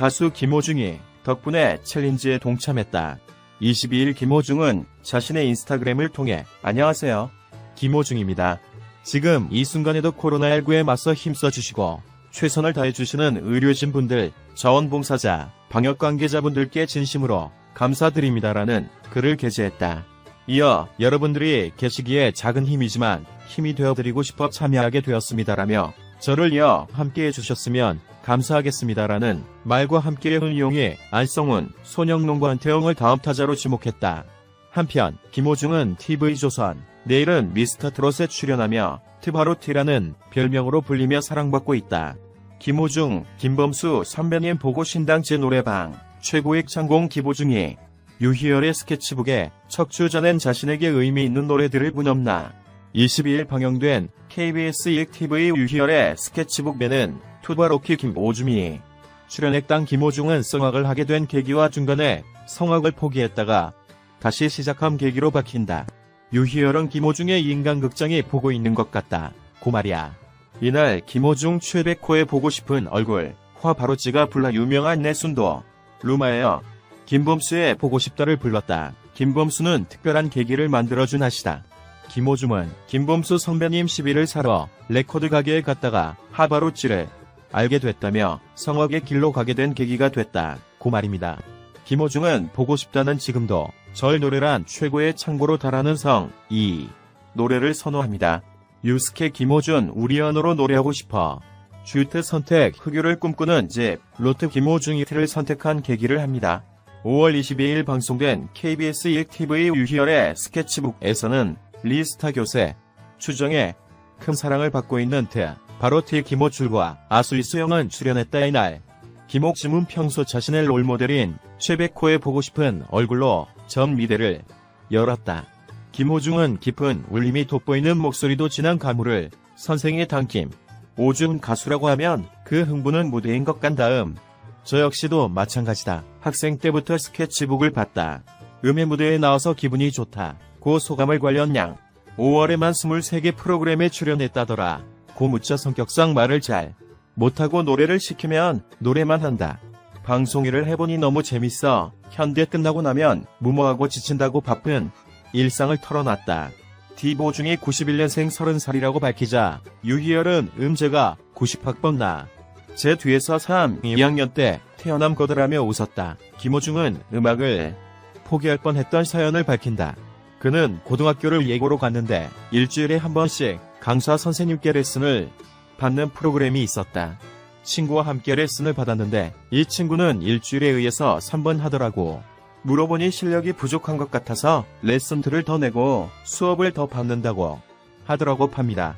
가수 김호중이 덕분에 챌린지에 동참했다. 22일 김호중은 자신의 인스타그램을 통해 안녕하세요. 김호중입니다. 지금 이 순간에도 코로나19에 맞서 힘써주시고 최선을 다해주시는 의료진 분들, 자원봉사자, 방역 관계자분들께 진심으로 감사드립니다라는 글을 게재했다. 이어 여러분들이 계시기에 작은 힘이지만 힘이 되어드리고 싶어 참여하게 되었습니다라며 저를 이어 함께 해주셨으면 감사하겠습니다라는 말과 함께 훈이용이 안성훈, 손영농과 한태영을 다음 타자로 지목했다. 한편 김호중은 TV조선, 내일은 미스터트롯에 출연하며 트바로티라는 별명으로 불리며 사랑받고 있다. 김호중, 김범수 선배님 보고 신당 제 노래방, 최고의 창공 김호중이 유희열의 스케치북에 척추 전엔 자신에게 의미 있는 노래들을 분엄나 22일 방영된 KBS 1TV 유희열의 스케치북 배는 투바로키 김오줌이 출연했당 김호중은 성악을 하게 된 계기와 중간에 성악을 포기했다가 다시 시작한 계기로 박힌다. 유희열은 김호중의 인간극장이 보고 있는 것 같다. 고 말이야. 이날 김호중 최백호의 보고 싶은 얼굴 화바로찌가 불러 유명한 내순도 루마에어 김범수의 보고 싶다를 불렀다. 김범수는 특별한 계기를 만들어준 아시다. 김호중은 김범수 선배님 시비를 사러 레코드 가게에 갔다가 하바로찌를 알게 됐다며 성악의 길로 가게 된 계기가 됐다. 고 말입니다. 김호중은 보고 싶다는 지금도 절 노래란 최고의 창고로 달하는 성, 이 노래를 선호합니다. 유스케 김호준 우리 언어로 노래하고 싶어. 주트 선택 흑유를 꿈꾸는 집 로트 김호중이 트를 선택한 계기를 합니다. 5월 22일 방송된 KBS 1TV 유희열의 스케치북에서는 리스타 교세, 추정에 큰 사랑을 받고 있는 트, 바로 티 김호출과 아수 이수영은 출연했다 이날. 김옥심은 평소 자신의 롤모델인 최백호의 보고 싶은 얼굴로 전 미대를 열었다. 김호중은 깊은 울림이 돋보이는 목소리도 진한 가물을 선생의 당김. 오중 가수라고 하면 그 흥분은 무대인 것 간 다음. 저 역시도 마찬가지다. 학생 때부터 스케치북을 봤다. 음의 무대에 나와서 기분이 좋다. 고 소감을 관련 양. 5월에만 23개 프로그램에 출연했다더라. 고 무자 성격상 말을 잘 못하고 노래를 시키면 노래만 한다. 방송 일을 해보니 너무 재밌어. 현대 끝나고 나면 무모하고 지친다고 바쁜 일상을 털어놨다. 디보중이 91년생 30살이라고 밝히자 유희열은 음제가 90학번 나. 제 뒤에서 3, 2학년 때 태어남 거더라며 웃었다. 김호중은 음악을 포기할 뻔했던 사연을 밝힌다. 그는 고등학교를 예고로 갔는데 일주일에 한 번씩 강사 선생님께 레슨을 받는 프로그램이 있었다. 친구와 함께 레슨을 받았는데 이 친구는 일주일에 의해서 3번 하더라고. 물어보니 실력이 부족한 것 같아서 레슨들을 더 내고 수업을 더 받는다고 하더라고 팝니다.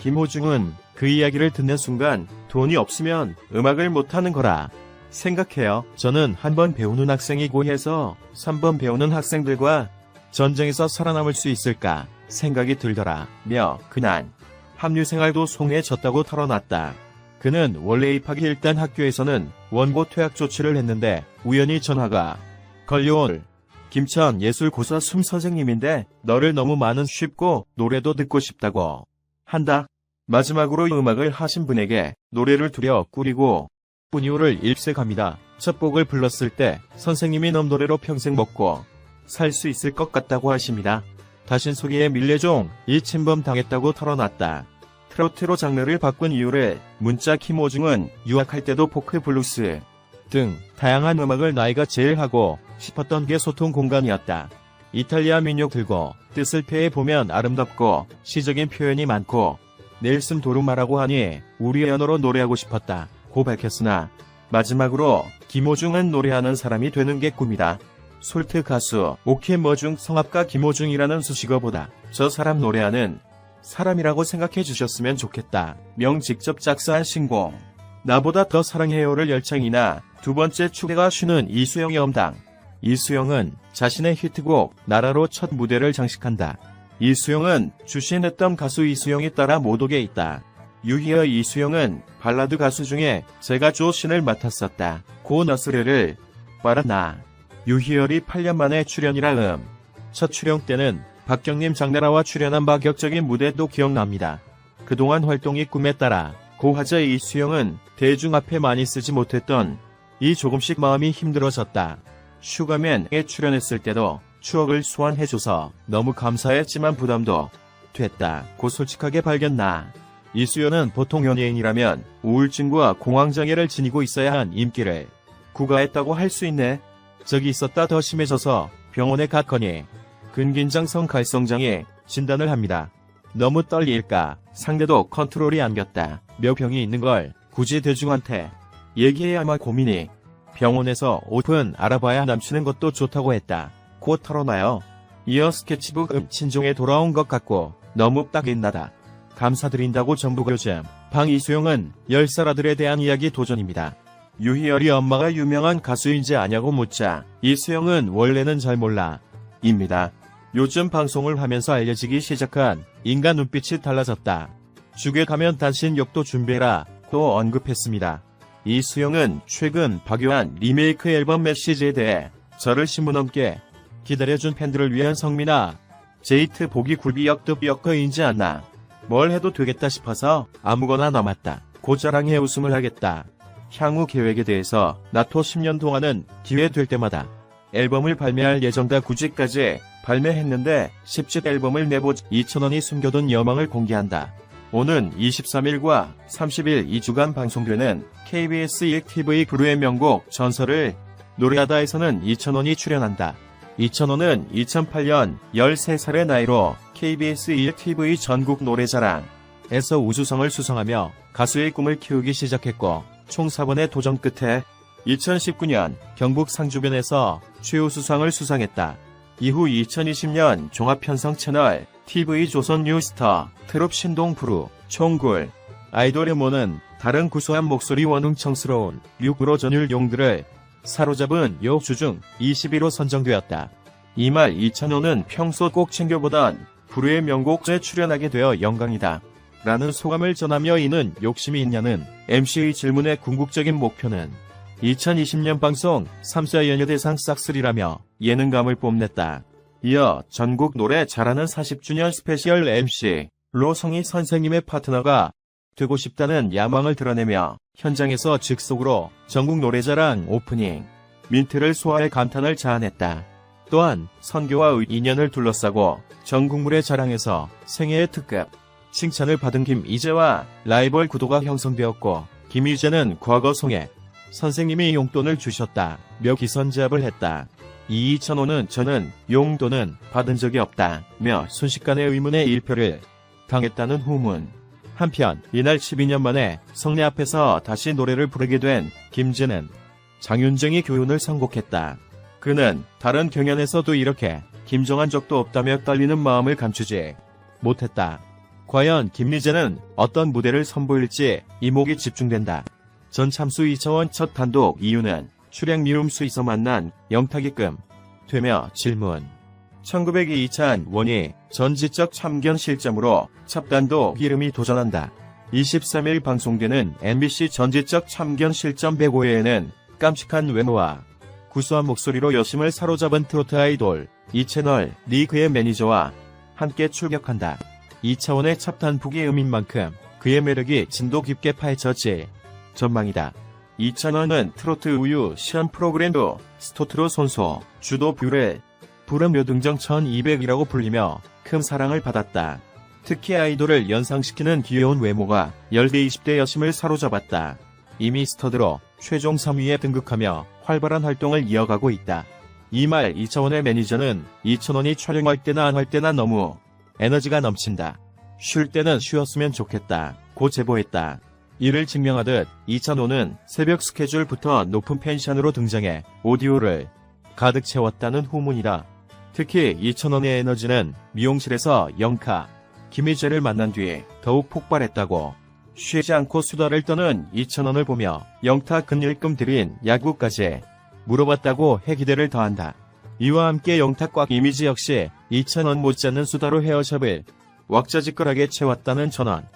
김호중은 그 이야기를 듣는 순간 돈이 없으면 음악을 못하는 거라 생각해요. 저는 한 번 배우는 학생이고 해서 3번 배우는 학생들과 전쟁에서 살아남을 수 있을까 생각이 들더라. 며 그날 합류 생활도 송해졌다고 털어놨다. 그는 원래 입학이 일단 학교에서는 원고 퇴학 조치를 했는데 우연히 전화가 걸려온 김천 예술고사 숨 선생님인데 너를 너무 많은 쉽고 노래도 듣고 싶다고 한다. 마지막으로 음악을 하신 분에게 노래를 두려 꾸리고 뿌니오를 일색합니다. 첫 곡을 불렀을 때 선생님이 넌 노래로 평생 먹고 살 수 있을 것 같다고 하십니다. 다신 소개에 밀레종 일침범 당했다고 털어놨다. 트로트로 장르를 바꾼 이유를 문자 김호중은 유학할 때도 포크 블루스 등 다양한 음악을 나이가 제일 하고 싶었던 게 소통 공간이었다. 이탈리아 민족 들고 뜻을 폐해 보면 아름답고 시적인 표현이 많고 넬슨 도루마라고 하니 우리의 언어로 노래하고 싶었다. 고 밝혔으나 마지막으로 김호중은 노래하는 사람이 되는 게 꿈이다. 솔트 가수 오케머중 성악가 김호중이라는 수식어보다 저 사람 노래하는 사람이라고 생각해 주셨으면 좋겠다. 명 직접 작사한 신공. 나보다 더 사랑해요를 열창이나 두 번째 추대가 쉬는 이수영의 엄당. 이수영은 자신의 히트곡 나라로 첫 무대를 장식한다. 이수영은 주신했던 가수 이수영이 따라 모독에 있다. 유희어 이수영은 발라드 가수 중에 제가 조신을 맡았었다. 고 너스레를 빨았나. 유희열이 8년 만에 출연이라 음. 첫 출연 때는 박경림 장나라와 출연한 파격적인 무대도 기억납니다. 그동안 활동이 꿈에 따라 고화자 이수영은 대중 앞에 많이 쓰지 못했던 이 조금씩 마음이 힘들어졌다. 슈가맨에 출연했을 때도 추억을 소환해줘서 너무 감사했지만 부담도 됐다. 고 솔직하게 발견나. 이수연은 보통 연예인이라면 우울증과 공황장애를 지니고 있어야 한 인기를 구가했다고 할 수 있네. 적이 있었다 더 심해져서 병원에 갔거니 근긴장성 갈성장애 진단을 합니다. 너무 떨릴까 상대도 컨트롤이 안 됐다. 묘병이 있는 걸 굳이 대중한테 얘기해야만 고민이 병원에서 오픈 알아봐야 남치는 것도 좋다고 했다. 곧 털어놔요. 이어 스케치북 음 친종에 돌아온 것 같고 너무 딱 있나다. 감사드린다고 정부 요즘 방 이수용은 열살 아들에 대한 이야기 도전입니다. 유희열이 엄마가 유명한 가수인지 아냐고 묻자 이수영은 원래는 잘 몰라 입니다. 요즘 방송을 하면서 알려지기 시작한 인간 눈빛이 달라졌다. 죽에 가면 단신 욕도 준비해라 고 언급했습니다. 이수영은 최근 박요한 리메이크 앨범 메시지에 대해 저를 신문넘게 기다려준 팬들을 위한 성미나 제이트 보기 굴비 역득 역거인지 않나 뭘 해도 되겠다 싶어서 아무거나 남았다. 고자랑해 웃음을 하겠다. 향후 계획에 대해서 나토 10년 동안은 기회 될 때마다 앨범을 발매할 예정다 9집까지 발매했는데 10집 앨범을 내보 2천원이 숨겨둔 여망을 공개한다. 오는 23일과 30일 2주간 방송되는 KBS 1TV 브루의 명곡 전설을 노래하다에서는 2천원이 출연한다. 2천원은 2008년 13살의 나이로 KBS 1TV 전국 노래자랑에서 우주성을 수상하며 가수의 꿈을 키우기 시작했고 총 4번의 도전 끝에 2019년 경북 상주변에서 최우수상을 수상했다. 이후 2020년 종합편성 채널 TV 조선 뉴스타 트롭 신동 프루 총굴 아이돌의 모는 다른 구수한 목소리 원흥청스러운 류그로 전율 용들을 사로잡은 요주 중 21호 선정되었다. 이말 2005는 평소 꼭 챙겨보던 불후의 명곡에 출연하게 되어 영광이다. 라는 소감을 전하며 이는 욕심이 있냐는 MC의 질문의 궁극적인 목표는 2020년 방송 3사 연예대상 싹쓸이라며 예능감을 뽐냈다. 이어 전국 노래 잘하는 40주년 스페셜 MC 로성희 선생님의 파트너가 되고 싶다는 야망을 드러내며 현장에서 즉석으로 전국 노래자랑 오프닝 민트를 소화해 감탄을 자아냈다. 또한 선교와 인연을 둘러싸고 전국물의 자랑에서 생애의 특급 칭찬을 받은 김이재와 라이벌 구도가 형성되었고 김희재는 과거 송해 선생님이 용돈을 주셨다 며 기선제압을 했다. 이이천호는 저는 용돈은 받은 적이 없다 며 순식간에 의문의 일표를 당했다는 후문. 한편 이날 12년 만에 성내 앞에서 다시 노래를 부르게 된 김재는 장윤정이 교훈을 선곡했다. 그는 다른 경연에서도 이렇게 김정한 적도 없다며 떨리는 마음을 감추지 못했다. 과연 김리재는 어떤 무대를 선보일지 이목이 집중된다. 전 참수 이차원 첫 단독 이유는 출행 미움수에서 만난 영탁이끔 되며 질문. 1902 이찬 원이 전지적 참견 실점으로 첫 단독 이름이 도전한다. 23일 방송되는 MBC 전지적 참견 실점 105회에는 깜찍한 외모와 구수한 목소리로 여심을 사로잡은 트로트 아이돌 이 채널 리그의 매니저와 함께 출격한다. 이차원의 찹단북이 음인 만큼 그의 매력이 진도 깊게 파헤쳐지 전망이다. 이찬원은 트로트 우유 시험 프로그램도 스토트로 손소 주도 뷰를 불음료 등정 1200이라고 불리며 큰 사랑을 받았다. 특히 아이돌을 연상시키는 귀여운 외모가 열대 20대 여심을 사로잡았다. 이미 스터드로 최종 3위에 등극하며 활발한 활동을 이어가고 있다. 이 말 이차원의 매니저는 이천원이 촬영할 때나 안 할 때나 너무 에너지가 넘친다. 쉴 때는 쉬었으면 좋겠다. 고 제보했다. 이를 증명하듯 이찬호는 새벽 스케줄부터 높은 펜션으로 등장해 오디오를 가득 채웠다는 후문이다. 특히 이천원의 에너지는 미용실에서 영카, 김희재를 만난 뒤 더욱 폭발했다고 쉬지 않고 수다를 떠는 이천원을 보며 영타 근일금 들인 야구까지 물어봤다고 해기대를 더한다. 이와 함께 영탁과 이미지 역시 2천원 못지않는 수다로 헤어샵을 왁자지껄하게 채웠다는 전원.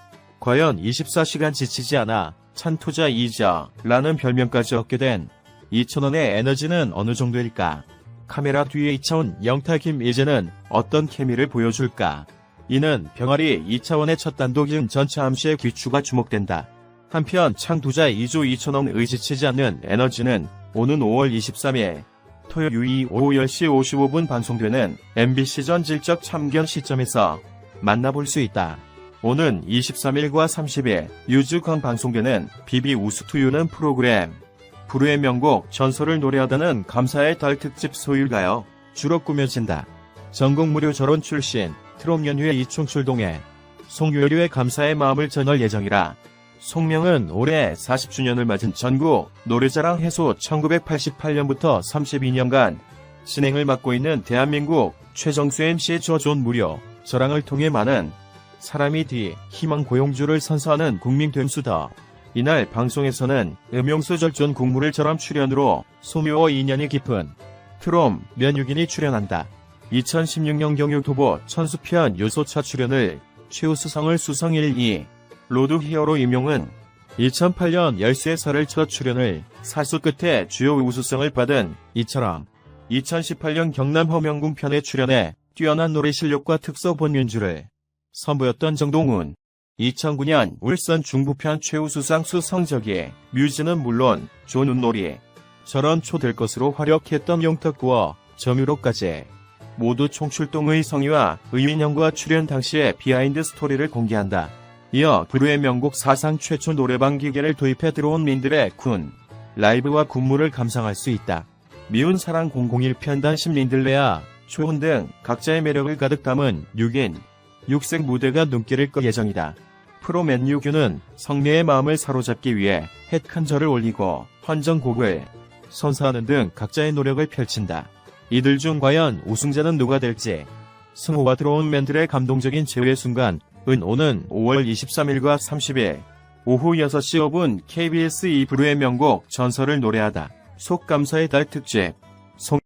과연 24시간 지치지 않아 찬투자 이자 라는 별명까지 얻게 된 2천원의 에너지는 어느 정도일까? 카메라 뒤에 2차원 영탁 김이재는 어떤 케미를 보여줄까? 이는 병아리 2차원의 첫 단독인 전차 암시의 귀추가 주목된다. 한편 창투자 2조 2천억 의지치지 않는 에너지는 오는 5월 23일 토요일 오후 10시 55분 방송되는 MBC 전 질적 참견 시점에서 만나볼 수 있다. 오는 23일과 30일 유즈건 방송되는 비비 우스투유는 프로그램 불후의 명곡 전설을 노래하다는 감사의 달 특집 소일가요. 주로 꾸며진다. 전국 무료 결혼 출신 트롯 연휴에 이충 출동해 송유열의 감사의 마음을 전할 예정이라 송명은 올해 40주년을 맞은 전국 노래자랑 해소 1988년부터 32년간 진행을 맡고 있는 대한민국 최정수 MC의 저존 무료 저랑을 통해 많은 사람이 뒤 희망 고용주를 선사하는 국민 됨수다. 이날 방송에서는 음용수 절존 국물을 저람 출연으로 소묘와 인연이 깊은 트롬 면육인이 출연한다. 2016년 경유토보 천수편 유소차 출연을 최우수상을 수상 1위 로드 히어로 임용은 2008년 열쇠설을 첫 출연을 사수 끝에 주요 우수상을 받은 이처럼 2018년 경남 허명궁 편에 출연해 뛰어난 노래 실력과 특서 본연주를 선보였던 정동훈 2009년 울산 중부편 최우수상 수성적이 뮤즈는 물론 조눈놀이 저런 초될 것으로 활약했던 용탁구와 점유로까지 모두 총출동의 성의와 의인형과 출연 당시의 비하인드 스토리를 공개한다. 이어 브루의 명곡 사상 최초 노래방 기계를 도입해 들어온 민들의 군 라이브와 군무를 감상할 수 있다. 미운 사랑 001 편단 심린들레아 초혼 등 각자의 매력을 가득 담은 6인 6색 무대가 눈길을 끌 예정이다. 프로 맨유규는 성례의 마음을 사로잡기 위해 햇칸절을 올리고 헌정곡을 선사하는 등 각자의 노력을 펼친다. 이들 중 과연 우승자는 누가 될지 승호와 들어온 맨들의 감동적인 제외 순간 은 오는 5월 23일과 30일 오후 6시 5분 KBS 2부의 명곡 전설을 노래하다. 속감사의 달 특집